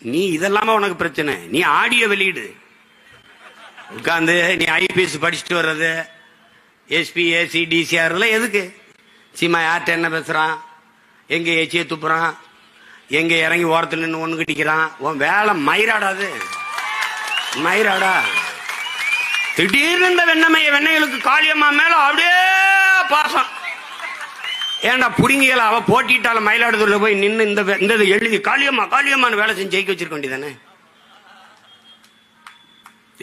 நீ இதெல்லாம உனக்கு பிரச்சனை? நீ ஆடியோ வெளியிடு. உட்காந்து நீ ஐபிஎஸ் படிச்சுட்டு வர்றது எஸ்பி ஏசி டிசிஆர் எல்லாம் எதுக்கு? சீமா யார்கிட்ட என்ன பேசுறான்? எங்க ஏச்சியை துப்புறான்? எங்க இறங்கி ஓரத்துல நின்று ஒண்ணு கட்டிக்கிறான் உன் வேலை மயிராடாது மயிராடா. திடீர்னு இந்த வெண்ணமைய வெண்ணைகளுக்கு காளியம்மா மேல அப்படியே பாசம். ஏன்டா புடுங்கியல அவ போட்டிட்டால மயிலாடுதுறையில போய் நின்று இந்த இந்த எழுதி காளியம்மா காளியம்மான்னு வேலை செஞ்சு ஜெயிக்க வச்சிருக்க வேண்டியதானே?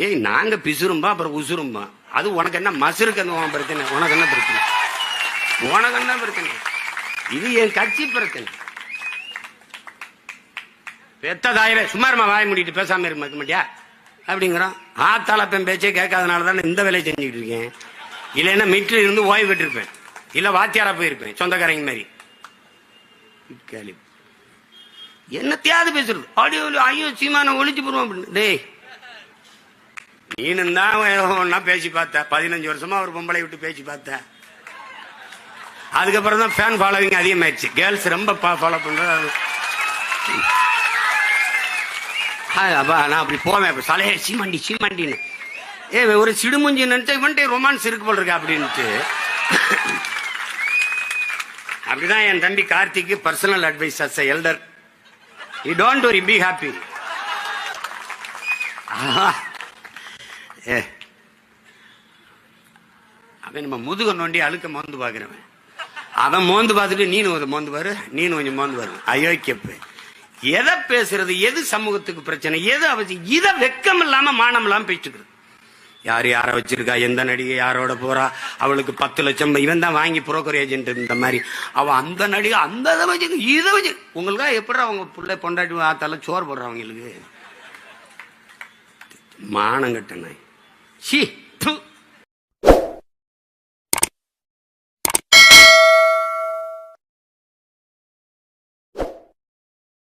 ஏய் நாங்க பிசுரும்பா அப்புறம் உசுரும்பா. அது உனக்கு என்ன மசுருக்கு அந்த உன் பிரச்சனை? உனக்கு என்ன பிரச்சனை? உனக்கு என்ன பிரச்சனை? இது என் கட்சி பிரச்சனை. பெத்த தாயவே சும்மாருமா வாய் முடிட்டு பேசாம இருக்க மாட்டியா? அப்படிங்கிறோம் ஆத்தாளப்பேன் பேச்சே கேட்காதனால தானே இந்த வேலையை செஞ்சுக்கிட்டு இருக்கேன். இல்லைன்னா மீட்டில் இருந்து ஓய்வு பெற்றிருப்பேன். இல்ல வாத்தியாரா போயிருப்பேன் சொந்தக்காரங்க மாதிரி. கேள்வி என்னத்தையாவது பேசுறது? ஆடியோ ஐயோ சீமான ஒழிச்சு போடுவோம் அப்படின்னு. டேய். நீனும் தான் ஒன்னா பேசி பார்த்த. பதினஞ்சு வருஷமா ஒரு பொம்பளை விட்டு பேசி பார்த்த. அதுக்கப்புறம் தான் ஃபேன் ஃபாலோவிங் அதிகமாயிடுச்சு. கேர்ள்ஸ் ரொம்ப ஃபாலோ பண்றது ஆ, அப்பா நான் அப்படி போவேன். இப்ப சலைய சீமாண்டி சீமாண்டின்னு. ஏ ஒரு சிடுமுஞ்சி நினைச்சா இவன்ட்டே ரொமான்ஸ் இருக்கு போல் இருக்கு அப்படின்ட்டு. அப்படிதான் என் தம்பி கார்த்திக்கு personal advice as elder you don't worry be happy ஏ. அவன் நம்ம முதுக நோண்டி அழுக்க மோந்து பார்க்குறவன். அவன் மோந்து பார்த்துட்டு நீனு கொஞ்சம் மோந்து பாரு. நீனு கொஞ்சம் மோந்து பாரு. அயோக்கியப்பு. எதை பேசுறது எது சமூகத்துக்கு பிரச்சனை எது அவசியம் இதை வெக்கம் இல்லாம மானம் இல்லாம பேசிட்டு யார் யாரை வச்சிருக்கா? எந்த நடிகை யாரோட போறா? அவளுக்கு பத்து லட்சம் இவன் தான் வாங்கி புரோக்கர் ஏஜென்ட் இந்த மாதிரி. அவ அந்த நடிகை அந்த இதை வச்சு இதை வச்சு உங்களுக்கா எப்படி அவங்க பிள்ளை பொண்டாட்டி ஆத்தால சோறு போடுறவங்களுக்கு மானம் கட்ட சி